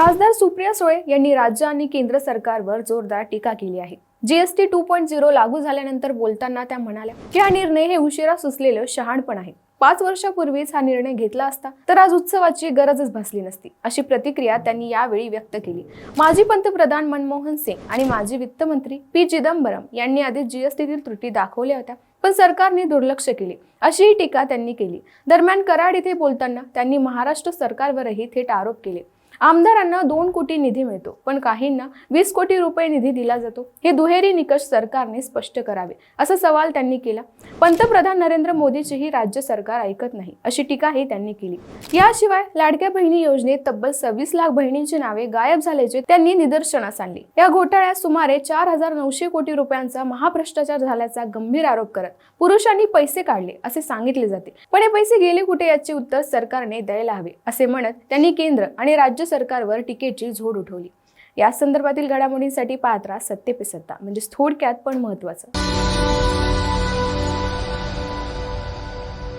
खासदार सुप्रिया सुळे यांनी राज्य आणि केंद्र सरकारवर जोरदार टीका केली आहे. जीएसटी टू पॉईंट झिरो लागू झाल्यानंतर बोलताना त्या म्हणाल्या की हा निर्णय हे उशिरा सुचलेलं शहाणपण आहे. पाच वर्षापूर्वीच हा निर्णय घेतला असता तर आज उत्सवाची गरजच भासली नसती अशी प्रतिक्रिया त्यांनी यावेळी व्यक्त केली. माजी पंतप्रधान मनमोहन सिंग आणि माजी वित्तमंत्री पी चिदंबरम यांनी आधी जीएसटीतील त्रुटी दाखवल्या होत्या पण सरकारने दुर्लक्ष केले. अशीही टीका त्यांनी केली. दरम्यान कराड इथे बोलताना त्यांनी महाराष्ट्र सरकारवरही थेट आरोप केले. आमदारांना दोन कोटी निधी मिळतो पण काहींना वीस कोटी रुपये निधी दिला जातो. हे दुहेरी निकष सरकारने स्पष्ट करावे असा सवाल त्यांनी केला. पंतप्रधान नरेंद्र मोदीचीही राज्य सरकार ऐकत नाही अशी टीकाही त्यांनी केली. याशिवाय लाडक्या बहिणी योजनेत तब्बल सव्वीस लाख बहिणींची नावे गायब झाल्याचे त्यांनी निदर्शनास आणले. या घोटाळ्यात सुमारे चार हजार नऊशे कोटी रुपयांचा महाभ्रष्टाचार झाल्याचा गंभीर आरोप करत पुरुषांनी पैसे काढले असे सांगितले जाते. पण हे पैसे गेले कुठे याचे उत्तर सरकारने द्यायला हवे असे म्हणत त्यांनी केंद्र आणि राज्य सरकारवर टीकेची झोड उठवली. या संदर्भातील घडामोडींसाठी पात्रा राहा सत्य पे सत्ता म्हणजेच थोडक्यात पण महत्वाचं